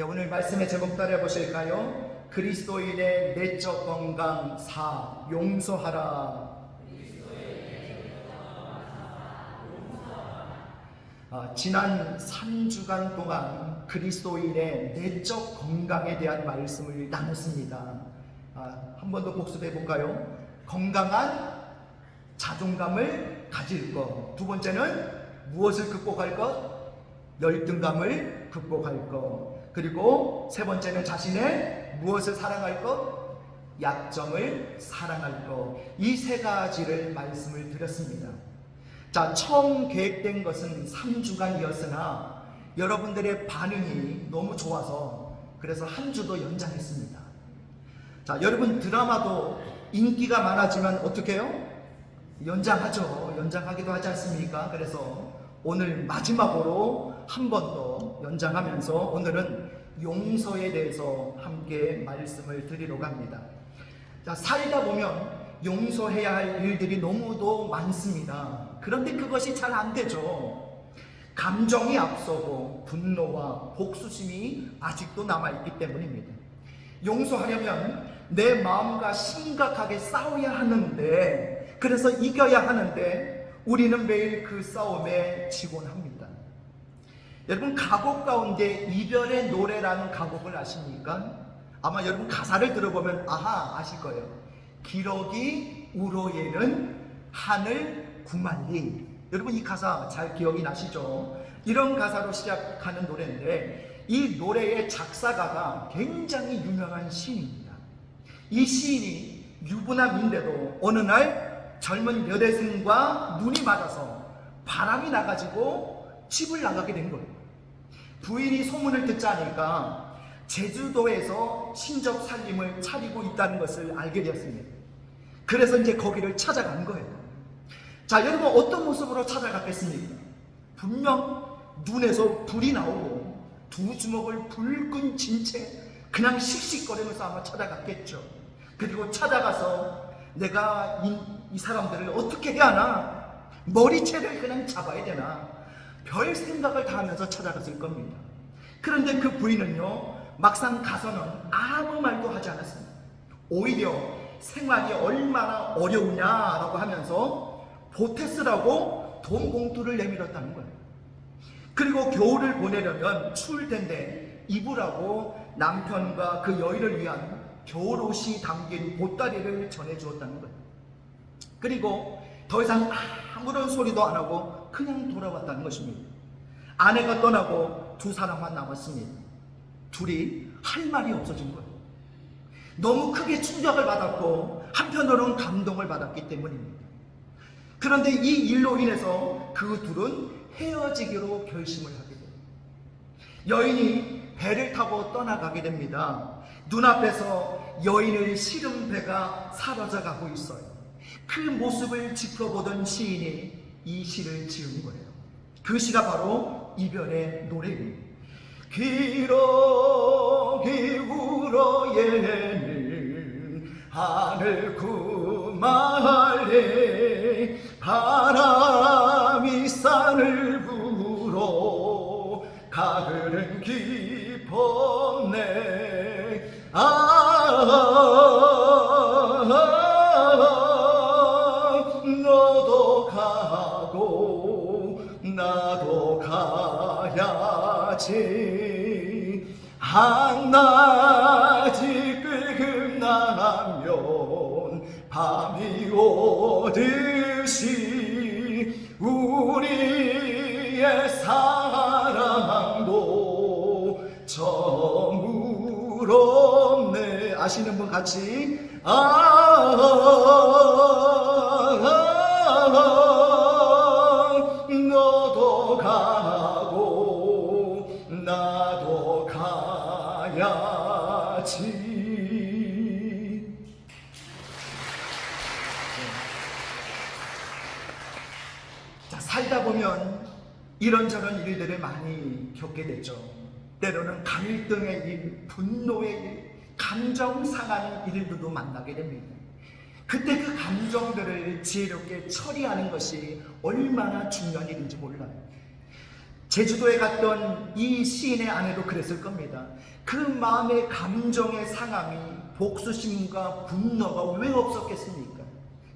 네, 오늘 말씀의 제목 따라 보실까요? 그리스도인의 내적 건강 4 용서하라. 아, 지난 3주간 동안 그리스도인의 내적 건강에 대한 말씀을 나눴습니다. 아, 한 번 더 복습해 볼까요? 건강한 자존감을 가질 것. 두 번째는 무엇을 극복할 것? 열등감을 극복할 것. 그리고 세 번째는 자신의 무엇을 사랑할 것? 약점을 사랑할 것. 이 세 가지를 말씀을 드렸습니다. 자, 처음 계획된 것은 3주간이었으나 여러분들의 반응이 너무 좋아서 그래서 한 주도 연장했습니다. 자, 여러분 드라마도 인기가 많아지면 어떻게 해요? 연장하죠. 연장하기도 하지 않습니까? 그래서 오늘 마지막으로 한 번 더 연장하면서 오늘은 용서에 대해서 함께 말씀을 드리려고 합니다. 자, 살다 보면 용서해야 할 일들이 너무도 많습니다. 그런데 그것이 잘 안 되죠. 감정이 앞서고 분노와 복수심이 아직도 남아있기 때문입니다. 용서하려면 내 마음과 심각하게 싸워야 하는데, 그래서 이겨야 하는데, 우리는 매일 그 싸움에 지곤 합니다. 여러분, 가곡 가운데 이별의 노래라는 가곡을 아십니까? 아마 여러분 가사를 들어보면 아하 아실 거예요. 기러기 우로에는 하늘 구만리. 여러분 이 가사 잘 기억이 나시죠? 이런 가사로 시작하는 노래인데 이 노래의 작사가가 굉장히 유명한 시인입니다. 이 시인이 유부남인데도 어느 날 젊은 여대생과 눈이 맞아서 바람이 나가지고 집을 나가게 된 거예요. 부인이 소문을 듣자니까 제주도에서 친적 살림을 차리고 있다는 것을 알게 되었습니다. 그래서 이제 거기를 찾아간 거예요. 자, 여러분 어떤 모습으로 찾아갔겠습니까? 분명 눈에서 불이 나오고 두 주먹을 불끈 쥔 채 그냥 씩씩거리면서 아마 찾아갔겠죠. 그리고 찾아가서 내가 이, 이 사람들을 어떻게 해야 하나? 머리채를 그냥 잡아야 되나? 별 생각을 다 하면서 찾아갔을 겁니다. 그런데 그 부인은요, 막상 가서는 아무 말도 하지 않았습니다. 오히려 생활이 얼마나 어려우냐라고 하면서 보태쓰라고 돈 봉투를 내밀었다는 거예요. 그리고 겨울을 보내려면 추울 텐데 입으라고 남편과 그 여인을 위한 겨울 옷이 담긴 보따리를 전해 주었다는 거예요. 그리고 더 이상 아무런 소리도 안 하고 그냥 돌아왔다는 것입니다. 아내가 떠나고 두 사람만 남았습니다. 둘이 할 말이 없어진 거예요. 너무 크게 충격을 받았고 한편으로는 감동을 받았기 때문입니다. 그런데 이 일로 인해서 그 둘은 헤어지기로 결심을 하게 돼요. 여인이 배를 타고 떠나가게 됩니다. 눈앞에서 여인을 실은 배가 사라져 가고 있어요. 그 모습을 지켜보던 시인이 이 시를 지은 거예요. 그 시가 바로 이별의 노래입니다. 기러기 울어예는 하늘 구말에 바 한낮이 끄금나면 밤이 오듯이 우리의 사랑도 저물었네 아시는 분 같이 아 너도 가 이런저런 일들을 많이 겪게 되죠. 때로는 갈등의 일, 분노의 일, 감정 상하는 일들도 만나게 됩니다. 그때 그 감정들을 지혜롭게 처리하는 것이 얼마나 중요한 일인지 몰라요. 제주도에 갔던 이 시인의 아내도 그랬을 겁니다. 그 마음의 감정의 상함이 복수심과 분노가 왜 없었겠습니까?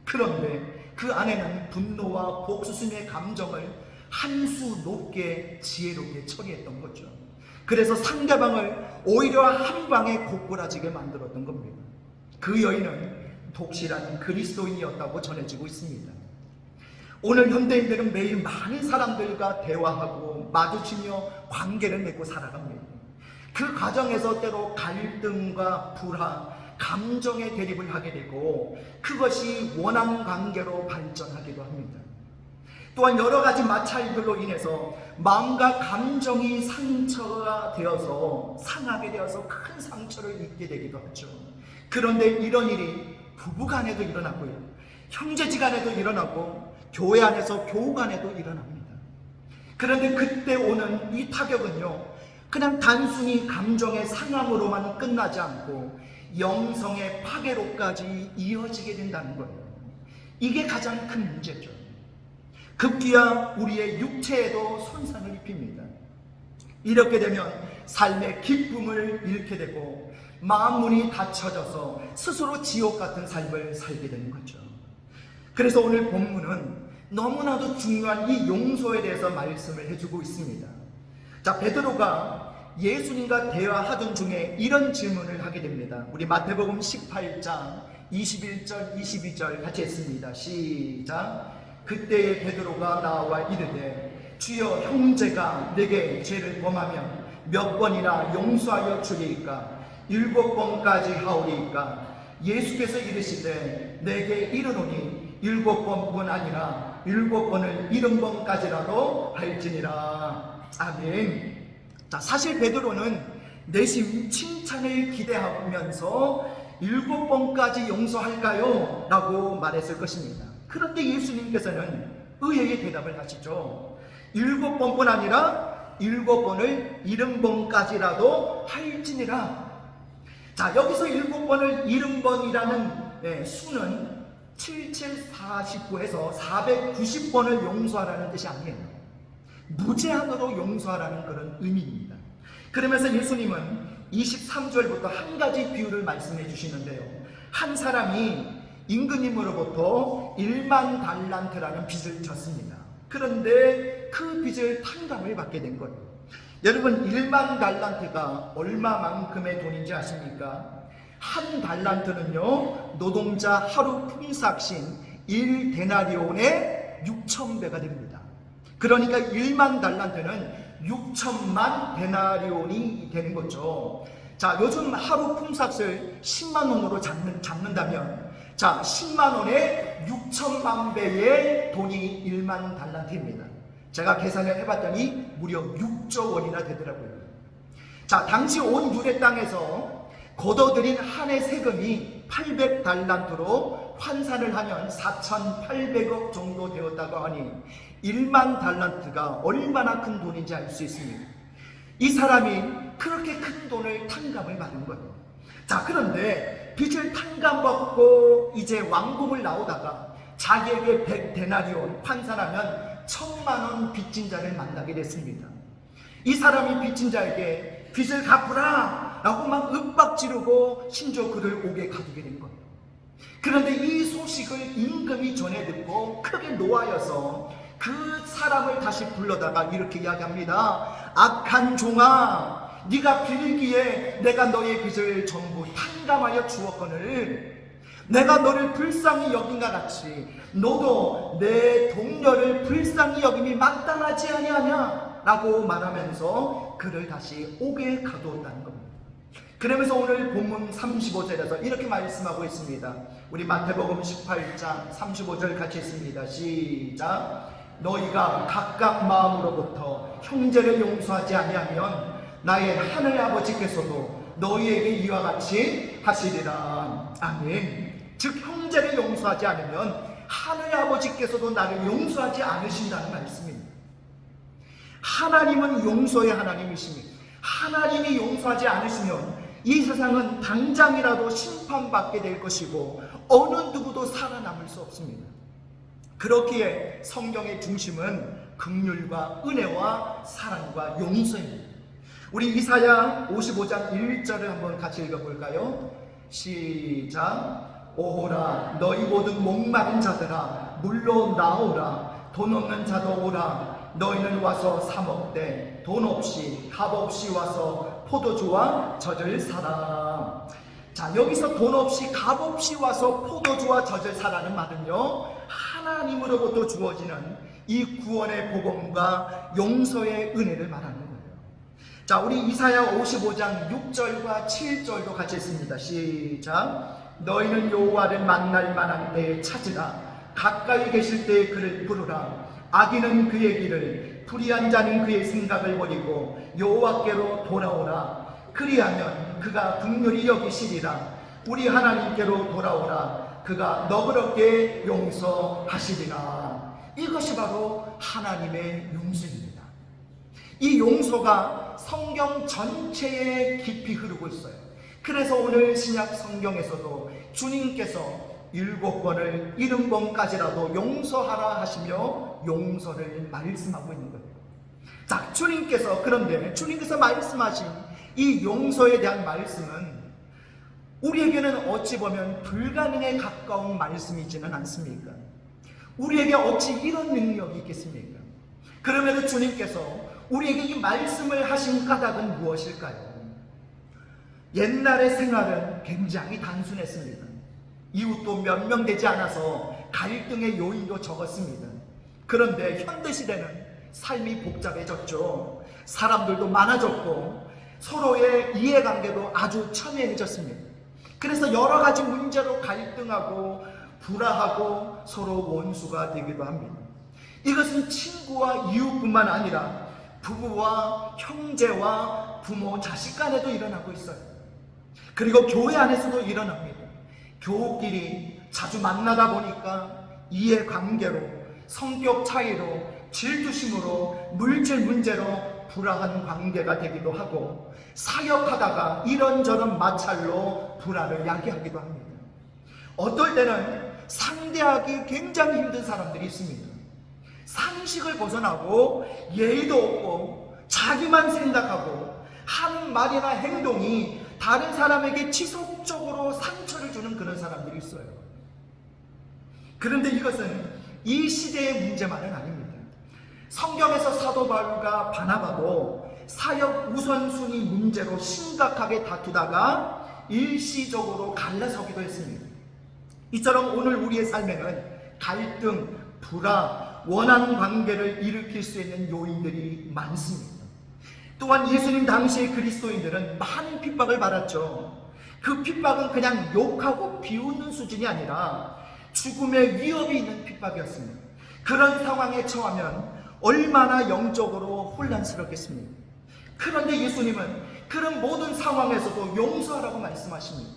그런데 그 아내는 분노와 복수심의 감정을 한 수 높게 지혜롭게 처리했던 거죠. 그래서 상대방을 오히려 한 방에 고꾸라지게 만들었던 겁니다. 그 여인은 독실한 그리스도인이었다고 전해지고 있습니다. 오늘 현대인들은 매일 많은 사람들과 대화하고 마주치며 관계를 맺고 살아갑니다. 그 과정에서 때로 갈등과 불화, 감정의 대립을 하게 되고 그것이 원한 관계로 발전하기도 합니다. 또한 여러 가지 마찰들로 인해서 마음과 감정이 상처가 되어서 상하게 되어서 큰 상처를 입게 되기도 하죠. 그런데 이런 일이 부부 간에도 일어나고요. 형제지 간에도 일어나고 교회 안에서 교우 간에도 일어납니다. 그런데 그때 오는 이 타격은요. 그냥 단순히 감정의 상함으로만 끝나지 않고 영성의 파괴로까지 이어지게 된다는 거예요. 이게 가장 큰 문제죠. 급기야 우리의 육체에도 손상을 입힙니다. 이렇게 되면 삶의 기쁨을 잃게 되고 마음 문이 닫혀져서 스스로 지옥 같은 삶을 살게 되는 거죠. 그래서 오늘 본문은 너무나도 중요한 이 용서에 대해서 말씀을 해주고 있습니다. 자, 베드로가 예수님과 대화하던 중에 이런 질문을 하게 됩니다. 우리 마태복음 18장 21절, 22절 같이 했습니다. 시작. 그때에 베드로가 나와 이르되 주여 형제가 내게 죄를 범하면 몇 번이나 용서하여 주리이까? 일곱 번까지 하오리이까? 예수께서 이르시되 내게 이르노니 일곱 번뿐 아니라 일곱 번을 일흔 번까지라도 할지니라. 아멘. 자 사실 베드로는 내심 칭찬을 기대하면서 일곱 번까지 용서할까요? 라고 말했을 것입니다 그런데 예수님께서는 의외의 대답을 하시죠. 일곱 번뿐 아니라 일곱 번을 일흔 번까지라도 할지니라. 자, 여기서 일곱 번을 일흔 번이라는 네, 수는 7749에서 490번을 용서하라는 뜻이 아니에요. 무제한으로 용서하라는 그런 의미입니다. 그러면서 예수님은 23절부터 한 가지 비유를 말씀해 주시는데요. 한 사람이 임금님으로부터 1만 달란트라는 빚을 졌습니다. 그런데 그 빚을 탕감을 받게 된 거예요. 여러분 1만 달란트가 얼마만큼의 돈인지 아십니까? 한 달란트는요 노동자 하루 품삯인 1데나리온의 6천배가 됩니다. 그러니까 1만 달란트는 6천만 데나리온이 되는 거죠. 자 요즘 하루 품삯을 10만 원으로 잡는, 잡는다면 자, 10만 원에 6천만 배의 돈이 1만 달란트입니다. 제가 계산을 해봤더니 무려 6조 원이나 되더라고요. 자, 당시 온 유대 땅에서 걷어들인 한 해 세금이 800달란트로 환산을 하면 4,800억 정도 되었다고 하니 1만 달란트가 얼마나 큰 돈인지 알 수 있습니다. 이 사람이 그렇게 큰 돈을 탕감을 받은 거예요. 자, 그런데 빚을 탕감받고 이제 왕궁을 나오다가 자기에게 100데나리온 환산하면 천만 원 빚진 자를 만나게 됐습니다. 이 사람이 빚진 자에게 빚을 갚으라 라고 막 윽박 지르고 심지어 그를 옥에 가두게 된 거예요. 그런데 이 소식을 임금이 전해 듣고 크게 노하여서 그 사람을 다시 불러다가 이렇게 이야기합니다. 악한 종아, 네가 빌기에 내가 너의 빚을 전부 탕감하여 주었거늘. 내가 너를 불쌍히 여긴가 같이 너도 내 동료를 불쌍히 여김이 마땅하지 아니하냐? 라고 말하면서 그를 다시 옥에 가두었다는 겁니다. 그러면서 오늘 본문 35절에서 이렇게 말씀하고 있습니다. 우리 마태복음 18장 35절 같이 있습니다. 시작. 너희가 각각 마음으로부터 형제를 용서하지 아니하면 나의 하늘 아버지께서도 너희에게 이와 같이 하시리라. 아멘. 즉 형제를 용서하지 않으면 하늘 아버지께서도 나를 용서하지 않으신다는 말씀입니다. 하나님은 용서의 하나님이십니다. 하나님이 용서하지 않으시면 이 세상은 당장이라도 심판받게 될 것이고 어느 누구도 살아남을 수 없습니다. 그렇기에 성경의 중심은 긍휼과 은혜와 사랑과 용서입니다. 우리 이사야 55장 1절을 한번 같이 읽어볼까요? 시작. 오호라 너희 모든 목마른 자들아 물로 나오라 돈 없는 자도 오라 너희는 와서 사 먹되 돈 없이 값 없이 와서 포도주와 젖을 사라 자 여기서 돈 없이 값 없이 와서 포도주와 젖을 사라는 말은요 하나님으로부터 주어지는 이 구원의 복음과 용서의 은혜를 말하는 거예요 자, 우리 이사야 55장 6절과 7절도 같이 읽습니다. 시작. 너희는 여호와를 만날 만한 때에 찾으라. 가까이 계실 때에 그를 부르라. 악인은 그의 길을, 불의한 자는 그의 생각을 버리고 여호와께로 돌아오라. 그리하면 그가 긍휼히 여기시리라. 우리 하나님께로 돌아오라. 그가 너그럽게 용서하시리라. 이것이 바로 하나님의 용서입니다. 이 용서가 성경 전체에 깊이 흐르고 있어요. 그래서 오늘 신약 성경에서도 주님께서 일곱 번을 일흔 번까지라도 용서하라 하시며 용서를 말씀하고 있는 거예요. 자, 주님께서 그런데 주님께서 말씀하신 이 용서에 대한 말씀은 우리에게는 어찌 보면 불가능에 가까운 말씀이지는 않습니까? 우리에게 어찌 이런 능력이 있겠습니까? 그럼에도 주님께서 우리에게 이 말씀을 하신 까닭은 무엇일까요? 옛날의 생활은 굉장히 단순했습니다. 이웃도 몇 명 되지 않아서 갈등의 요인도 적었습니다. 그런데 현대 시대는 삶이 복잡해졌죠. 사람들도 많아졌고 서로의 이해관계도 아주 첨예해졌습니다. 그래서 여러 가지 문제로 갈등하고 불화하고 서로 원수가 되기도 합니다. 이것은 친구와 이웃뿐만 아니라 부부와 형제와 부모, 자식 간에도 일어나고 있어요. 그리고 교회 안에서도 일어납니다. 교우끼리 자주 만나다 보니까 이해관계로, 성격 차이로, 질투심으로, 물질 문제로 불화한 관계가 되기도 하고 사역하다가 이런저런 마찰로 불화를 야기하기도 합니다. 어떨 때는 상대하기 굉장히 힘든 사람들이 있습니다. 상식을 벗어나고 예의도 없고 자기만 생각하고 한 말이나 행동이 다른 사람에게 지속적으로 상처를 주는 그런 사람들이 있어요. 그런데 이것은 이 시대의 문제만은 아닙니다. 성경에서 사도 바울과 바나바도 사역 우선순위 문제로 심각하게 다투다가 일시적으로 갈라서기도 했습니다. 이처럼 오늘 우리의 삶에는 갈등, 불화, 원한 관계를 일으킬 수 있는 요인들이 많습니다. 또한 예수님 당시의 그리스도인들은 많은 핍박을 받았죠. 그 핍박은 그냥 욕하고 비웃는 수준이 아니라 죽음의 위협이 있는 핍박이었습니다. 그런 상황에 처하면 얼마나 영적으로 혼란스럽겠습니까? 그런데 예수님은 그런 모든 상황에서도 용서하라고 말씀하십니다.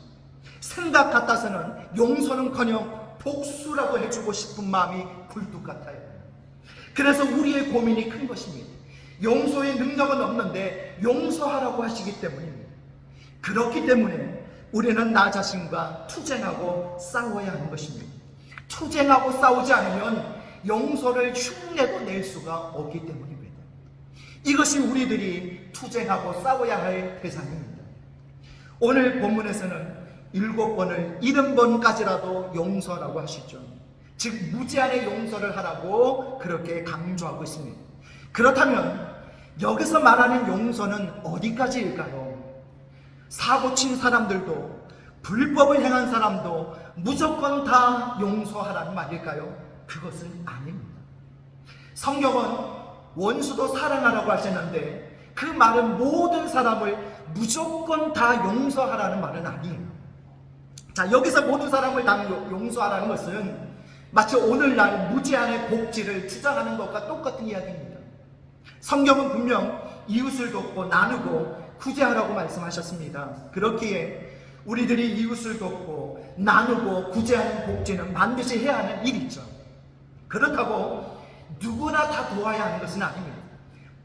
생각 같아서는 용서는커녕 복수라도 해주고 싶은 마음이 굴뚝 같아요. 그래서 우리의 고민이 큰 것입니다. 용서의 능력은 없는데 용서하라고 하시기 때문입니다. 그렇기 때문에 우리는 나 자신과 투쟁하고 싸워야 하는 것입니다. 투쟁하고 싸우지 않으면 용서를 흉내도 낼 수가 없기 때문입니다. 이것이 우리들이 투쟁하고 싸워야 할 대상입니다. 오늘 본문에서는 일곱 번을 일흔 번까지라도 용서라고 하시죠. 즉 무제한의 용서를 하라고 그렇게 강조하고 있습니다. 그렇다면 여기서 말하는 용서는 어디까지일까요? 사고 친 사람들도 불법을 행한 사람도 무조건 다 용서하라는 말일까요? 그것은 아닙니다. 성경은 원수도 사랑하라고 하셨는데 그 말은 모든 사람을 무조건 다 용서하라는 말은 아니에요. 자, 여기서 모든 사람을 다 용서하라는 것은 마치 오늘날 무제한의 복지를 주장하는 것과 똑같은 이야기입니다. 성경은 분명 이웃을 돕고 나누고 구제하라고 말씀하셨습니다. 그렇기에 우리들이 이웃을 돕고 나누고 구제하는 복지는 반드시 해야 하는 일이죠. 그렇다고 누구나 다 도와야 하는 것은 아닙니다.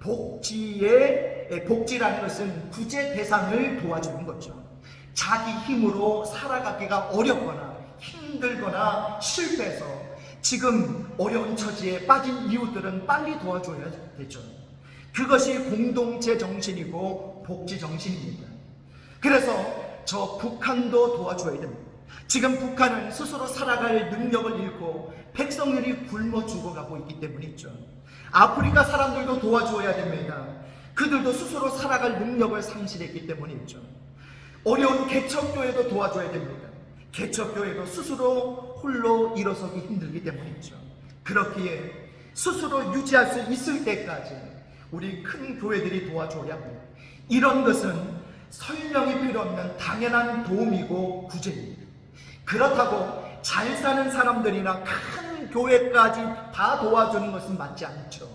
복지의 복지라는 것은 구제 대상을 도와주는 거죠. 자기 힘으로 살아가기가 어렵거나 힘들거나 실패해서 지금 어려운 처지에 빠진 이웃들은 빨리 도와줘야 되죠. 그것이 공동체 정신이고 복지 정신입니다. 그래서 저 북한도 도와줘야 됩니다. 지금 북한은 스스로 살아갈 능력을 잃고 백성들이 굶어 죽어가고 있기 때문이죠. 아프리카 사람들도 도와줘야 됩니다. 그들도 스스로 살아갈 능력을 상실했기 때문이죠. 어려운 개척교회도 도와줘야 됩니다. 개척교회도 스스로 홀로 일어서기 힘들기 때문이죠. 그렇기에 스스로 유지할 수 있을 때까지 우리 큰 교회들이 도와줘야 합니다. 이런 것은 설명이 필요 없는 당연한 도움이고 구제입니다. 그렇다고 잘 사는 사람들이나 큰 교회까지 다 도와주는 것은 맞지 않죠.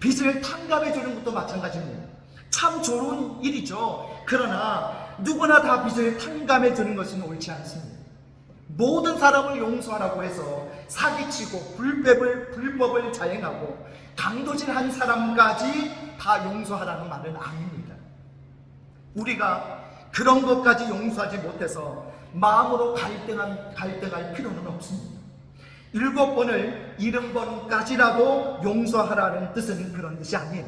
빚을 탕감해 주는 것도 마찬가지입니다. 참 좋은 일이죠. 그러나 누구나 다 빚을 탕감해 주는 것은 옳지 않습니다. 모든 사람을 용서하라고 해서 사기치고 불법을 불법을 자행하고 강도질 한 사람까지 다 용서하라는 말은 아닙니다. 우리가 그런 것까지 용서하지 못해서 마음으로 갈등한, 갈등할 필요는 없습니다. 일곱 번을 일흔 번까지라도 용서하라는 뜻은 그런 뜻이 아니에요.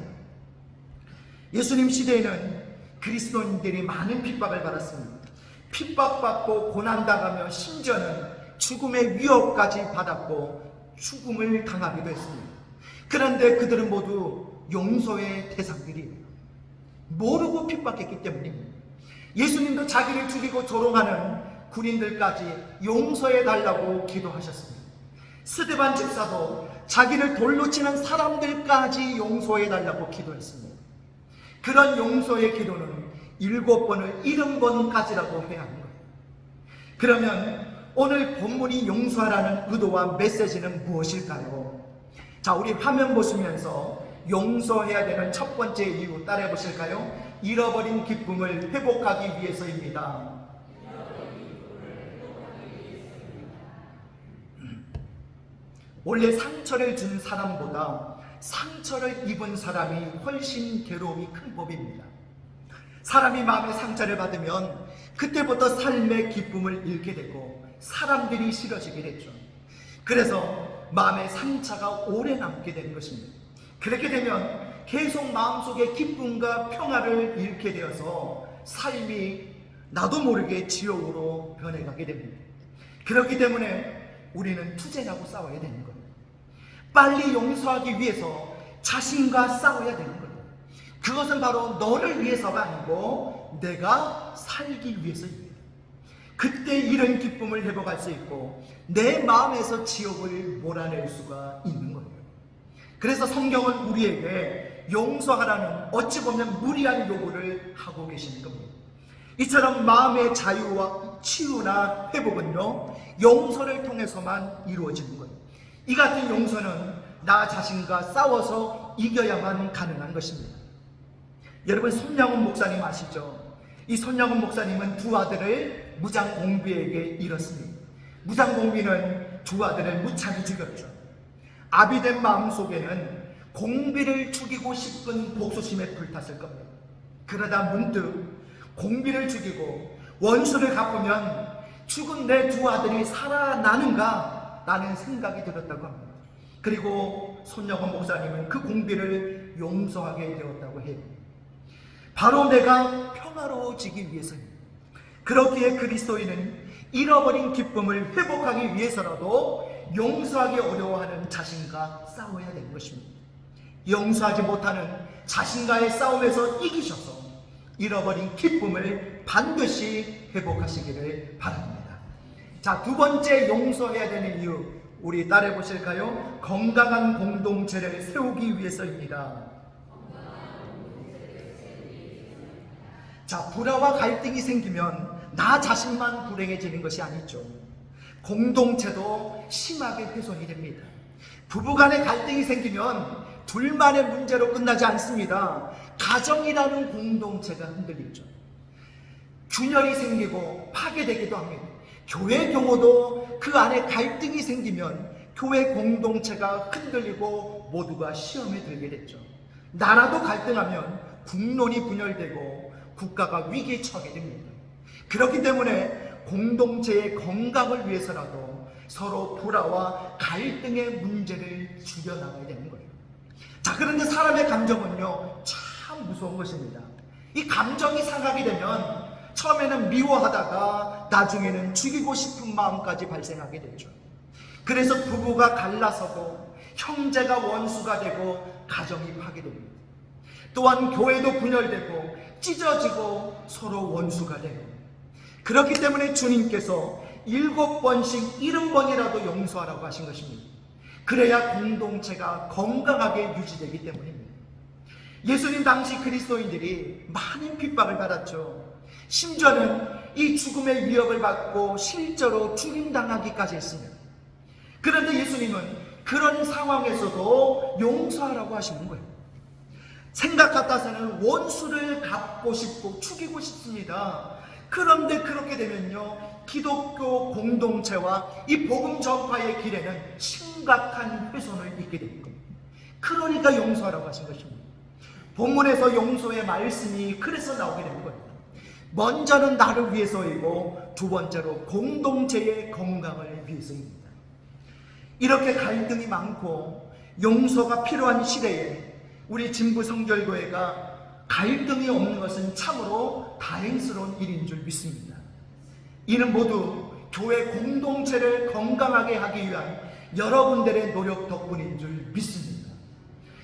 예수님 시대에는 그리스도인들이 많은 핍박을 받았습니다. 핍박받고 고난당하며 심지어는 죽음의 위협까지 받았고 죽음을 당하기도 했습니다. 그런데 그들은 모두 용서의 대상들이에요. 모르고 핍박했기 때문입니다. 예수님도 자기를 죽이고 조롱하는 군인들까지 용서해 달라고 기도하셨습니다. 스데반 집사도 자기를 돌로 치는 사람들까지 용서해 달라고 기도했습니다. 그런 용서의 기도는 일곱 번을 일흔 번까지라고 해야 하는 거예요. 그러면 오늘 본문이 용서하라는 의도와 메시지는 무엇일까요? 자, 우리 화면 보시면서 용서해야 되는 첫 번째 이유 따라해 보실까요? 잃어버린 기쁨을 회복하기 위해서입니다. 원래 상처를 준 사람보다 상처를 입은 사람이 훨씬 괴로움이 큰 법입니다. 사람이 마음의 상처를 받으면 그때부터 삶의 기쁨을 잃게 되고 사람들이 싫어지게 됐죠. 그래서 마음의 상처가 오래 남게 되는 것입니다. 그렇게 되면 계속 마음속에 기쁨과 평화를 잃게 되어서 삶이 나도 모르게 지옥으로 변해가게 됩니다. 그렇기 때문에 우리는 투쟁하고 싸워야 되는 거예요. 빨리 용서하기 위해서 자신과 싸워야 되는 거예요. 그것은 바로 너를 위해서가 아니고 내가 살기 위해서입니다. 그때 이런 기쁨을 회복할 수 있고 내 마음에서 지옥을 몰아낼 수가 있는 거예요. 그래서 성경은 우리에게 용서하라는 어찌 보면 무리한 요구를 하고 계시는 겁니다. 이처럼 마음의 자유와 치유나 회복은요, 용서를 통해서만 거예요. 이 같은 용서는 나 자신과 싸워서 이겨야만 가능한 것입니다. 여러분, 손양훈 목사님 아시죠? 이 손양훈 목사님은 두 아들을 무장공비에게 잃었습니다. 무장공비는 두 아들을 무참히 죽였죠. 아비된 마음 속에는 공비를 죽이고 싶은 복수심에 불탔을 겁니다. 그러다 문득 공비를 죽이고 원수를 갚으면 죽은 내 두 아들이 살아나는가 라는 생각이 들었다고 합니다. 그리고 손영원 목사님은 그 공비를 용서하게 되었다고 해요. 바로 내가 평화로워지기 위해서입니다. 그렇기에 그리스도인은 잃어버린 기쁨을 회복하기 위해서라도 용서하기 어려워하는 자신과 싸워야 되는 것입니다. 용서하지 못하는 자신과의 싸움에서 이기셔서 잃어버린 기쁨을 반드시 회복하시기를 바랍니다. 자, 두 번째 용서해야 되는 이유, 우리 따라해 보실까요? 건강한 공동체를 세우기 위해서입니다. 자, 불화와 갈등이 생기면 나 자신만 불행해지는 것이 아니죠. 공동체도 심하게 훼손이 됩니다. 부부 간의 갈등이 생기면 둘만의 문제로 끝나지 않습니다. 가정이라는 공동체가 흔들리죠. 균열이 생기고 파괴되기도 합니다. 교회 경우도 그 안에 갈등이 생기면 교회 공동체가 흔들리고 모두가 시험에 들게 됐죠. 나라도 갈등하면 국론이 분열되고 국가가 위기에 처하게 됩니다. 그렇기 때문에 공동체의 건강을 위해서라도 서로 불화와 갈등의 문제를 줄여나가야 되는 거예요. 자, 그런데 사람의 감정은요, 참 무서운 것입니다. 이 감정이 상하게 되면 처음에는 미워하다가 나중에는 죽이고 싶은 마음까지 발생하게 되죠. 그래서 부부가 갈라서고 형제가 원수가 되고 가정이 파괴됩니다. 또한 교회도 분열되고 찢어지고 서로 원수가 되고 그렇기 때문에 주님께서 일곱 번씩 일흔 번이라도 용서하라고 하신 것입니다. 그래야 공동체가 건강하게 유지되기 때문입니다. 예수님 당시 그리스도인들이 많은 핍박을 받았죠. 심지어는 이 죽음의 위협을 받고 실제로 죽임당하기까지 했습니다. 그런데 예수님은 그런 상황에서도 용서하라고 하시는 거예요. 생각 같아서는 원수를 갚고 싶고 죽이고 싶습니다. 그런데 그렇게 되면요. 기독교 공동체와 이 복음 전파의 길에는 심각한 훼손을 입게 됩니다. 그러니까 용서하라고 하신 것입니다. 본문에서 용서의 말씀이 그래서 나오게 된 거예요. 먼저는 나를 위해서이고 두 번째로 공동체의 건강을 위해서입니다. 이렇게 갈등이 많고 용서가 필요한 시대에 우리 진부 성결교회가 갈등이 없는 것은 참으로 다행스러운 일인 줄 믿습니다. 이는 모두 교회 공동체를 건강하게 하기 위한 여러분들의 노력 덕분인 줄 믿습니다.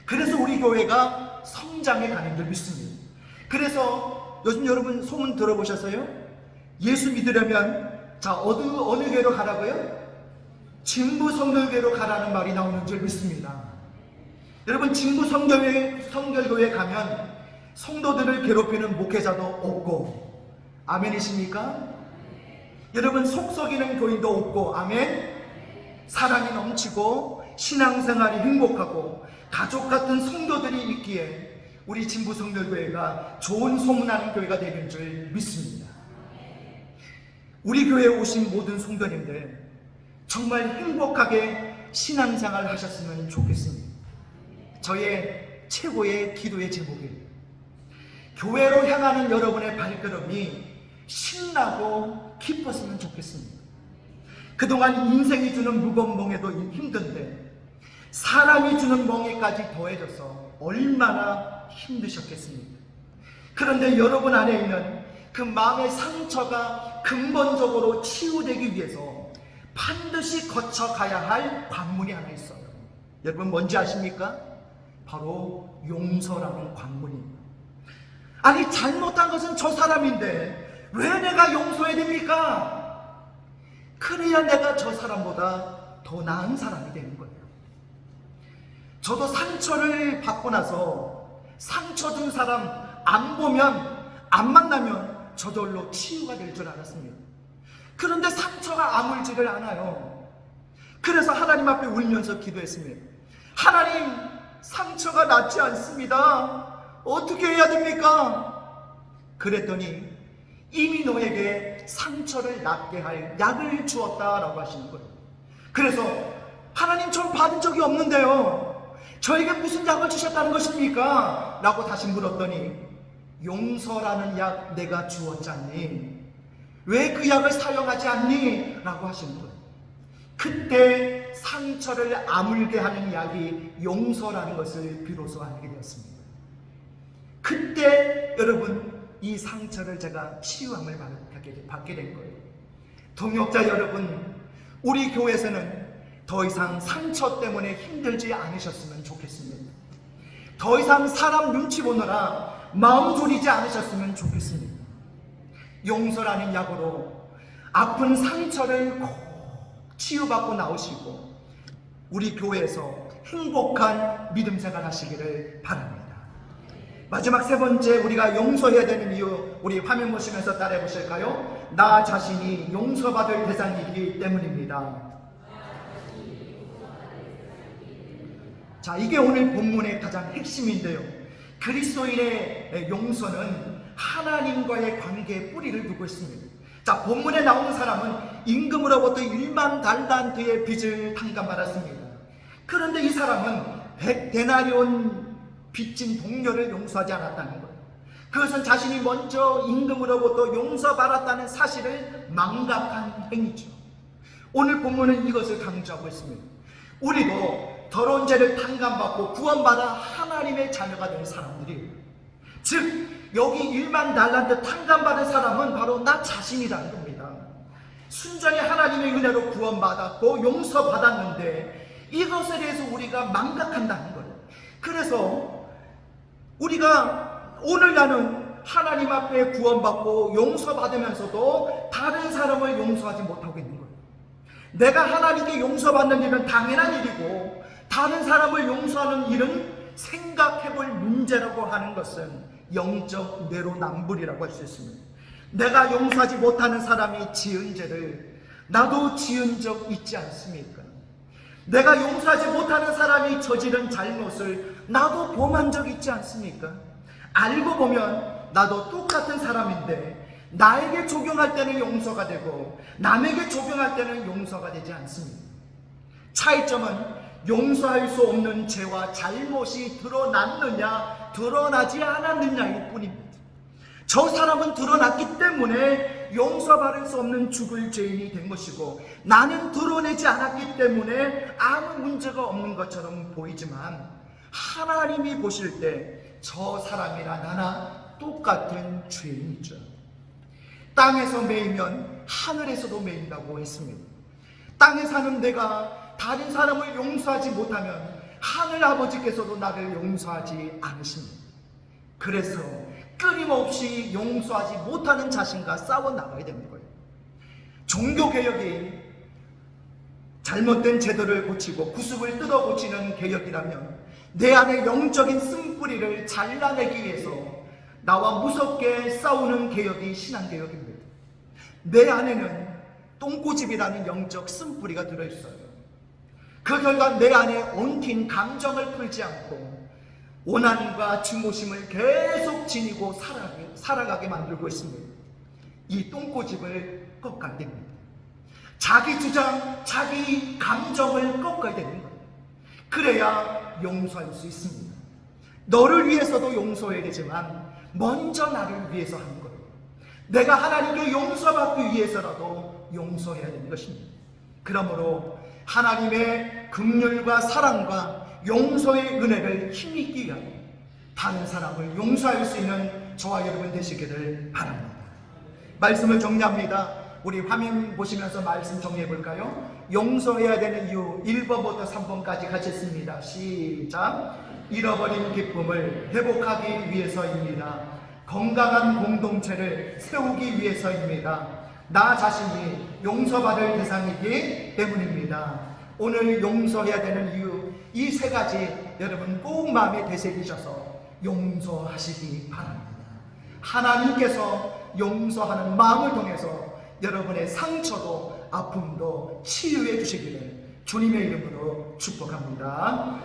그래서 우리 교회가 성장해 가는 줄 믿습니다. 그래서 요즘 여러분 소문 들어보셨어요? 예수 믿으려면 자 어느 어느 교회로 가라고요? 진부 성결교회로 가라는 말이 나오는 줄 믿습니다. 여러분 진부 성결교회 성결교회 가면 성도들을 괴롭히는 목회자도 없고 아멘이십니까? 여러분 속썩이는 교인도 없고 아멘. 사랑이 넘치고 신앙생활이 행복하고 가족 같은 성도들이 있기에 우리 진부 성결교회가 좋은 소문나는 교회가 되는 줄 믿습니다. 우리 교회에 오신 모든 성도님들 정말 행복하게 신앙생활 하셨으면 좋겠습니다. 저의 최고의 기도의 제목이에요. 교회로 향하는 여러분의 발걸음이 신나고 기뻤으면 좋겠습니다. 그동안 인생이 주는 무거운 멍에도 힘든데 사람이 주는 멍에까지 더해져서 얼마나 힘드셨겠습니까? 그런데 여러분 안에 있는 그 마음의 상처가 근본적으로 치유되기 위해서 반드시 거쳐가야 할 관문이 하나 있어요. 여러분 뭔지 아십니까? 바로 용서라는 관문입니다. 아니 잘못한 것은 저 사람인데 왜 내가 용서해야 됩니까? 그래야 내가 저 사람보다 더 나은 사람이 되는 거예요. 저도 상처를 받고 나서 상처 준 사람 안 보면 안 만나면 저절로 치유가 될 줄 알았습니다. 그런데 상처가 아물지를 않아요. 그래서 하나님 앞에 울면서 기도했습니다. 하나님 상처가 낫지 않습니다. 어떻게 해야 됩니까? 그랬더니 이미 너에게 상처를 낫게 할 약을 주었다라고 하시는 거예요. 그래서 하나님 전 받은 적이 없는데요. 저에게 무슨 약을 주셨다는 것입니까? 라고 다시 물었더니 용서라는 약 내가 주었잖니. 왜 그 약을 사용하지 않니? 라고 하시는 거예요. 그때 상처를 아물게 하는 약이 용서라는 것을 비로소 알게 되었습니다. 그때 여러분 이 상처를 제가 치유함을 받게 된 거예요. 동역자 여러분, 우리 교회에서는 더 이상 상처 때문에 힘들지 않으셨으면 좋겠습니다. 더 이상 사람 눈치 보느라 마음 졸이지 않으셨으면 좋겠습니다. 용서라는 약으로 아픈 상처를 꼭 치유받고 나오시고 우리 교회에서 행복한 믿음 생활 하시기를 바랍니다. 마지막 세 번째 우리가 용서해야 되는 이유 우리 화면 보시면서 따라해 보실까요? 나 자신이 용서받을 대상이기 때문입니다. 자, 이게 오늘 본문의 가장 핵심인데요. 그리스도인의 용서는 하나님과의 관계에 뿌리를 두고 있습니다. 자, 본문에 나오는 사람은 임금으로부터 1만 달란트의 빚을 탕감 받았습니다. 그런데 이 사람은 100데나리온 빚진 동료를 용서하지 않았다는 거예요. 그것은 자신이 먼저 임금으로부터 용서받았다는 사실을 망각한 행위죠. 오늘 본문은 이것을 강조하고 있습니다. 우리도 더러운 죄를 탕감받고 구원받아 하나님의 자녀가 된 사람들이 즉 여기 일만 달란트 탕감받은 사람은 바로 나 자신이라는 겁니다. 순전히 하나님의 은혜로 구원받았고 용서받았는데 이것에 대해서 우리가 망각한다는 거예요. 그래서 우리가 오늘 나는 하나님 앞에 구원받고 용서받으면서도 다른 사람을 용서하지 못하고 있는 거예요. 내가 하나님께 용서받는 일은 당연한 일이고 다른 사람을 용서하는 일은 생각해 볼 문제라고 하는 것은 영적 내로남불이라고 할 수 있습니다. 내가 용서하지 못하는 사람이 지은 죄를 나도 지은 적 있지 않습니까? 내가 용서하지 못하는 사람이 저지른 잘못을 나도 범한 적 있지 않습니까? 알고 보면 나도 똑같은 사람인데 나에게 적용할 때는 용서가 되고 남에게 적용할 때는 용서가 되지 않습니다. 차이점은 용서할 수 없는 죄와 잘못이 드러났느냐 드러나지 않았느냐일 뿐입니다. 저 사람은 드러났기 때문에 용서받을 수 없는 죽을 죄인이 된 것이고 나는 드러내지 않았기 때문에 아무 문제가 없는 것처럼 보이지만 하나님이 보실 때 저 사람이나 나나 똑같은 죄인이죠. 땅에서 매이면 하늘에서도 매인다고 했습니다. 땅에 사는 내가 다른 사람을 용서하지 못하면 하늘 아버지께서도 나를 용서하지 않으십니다. 그래서 끊임없이 용서하지 못하는 자신과 싸워 나가야 되는 거예요. 종교 개혁이 잘못된 제도를 고치고 구습을 뜯어 고치는 개혁이라면 내 안에 영적인 쓴뿌리를 잘라내기 위해서 나와 무섭게 싸우는 개혁이 신앙 개혁입니다. 내 안에는 똥꼬집이라는 영적 쓴뿌리가 들어있어요. 그 결과 내 안에 엉킨 감정을 풀지 않고 원한과 증오심을 계속 지니고 살아가게, 살아가게 만들고 있습니다. 이 똥꼬집을 꺾어야 됩니다. 자기 주장, 자기 감정을 꺾어야 되는 거예요. 그래야 용서할 수 있습니다. 너를 위해서도 용서해야 되지만 먼저 나를 위해서 하는 거예요. 내가 하나님께 용서받기 위해서라도 용서해야 되는 것입니다. 그러므로 하나님의 긍휼과 사랑과 용서의 은혜를 힘입기 위하여 다른 사람을 용서할 수 있는 저와 여러분 되시기를 바랍니다. 말씀을 정리합니다. 우리 화면 보시면서 말씀 정리해 볼까요? 용서해야 되는 이유 1번부터 3번까지 같이 읽습니다. 시작. 잃어버린 기쁨을 회복하기 위해서입니다. 건강한 공동체를 세우기 위해서입니다. 나 자신이 용서받을 대상이기 때문입니다. 오늘 용서해야 되는 이유 이 세 가지 여러분 꼭 마음에 되새기셔서 용서하시기 바랍니다. 하나님께서 용서하는 마음을 통해서 여러분의 상처도 아픔도 치유해 주시기를 주님의 이름으로 축복합니다.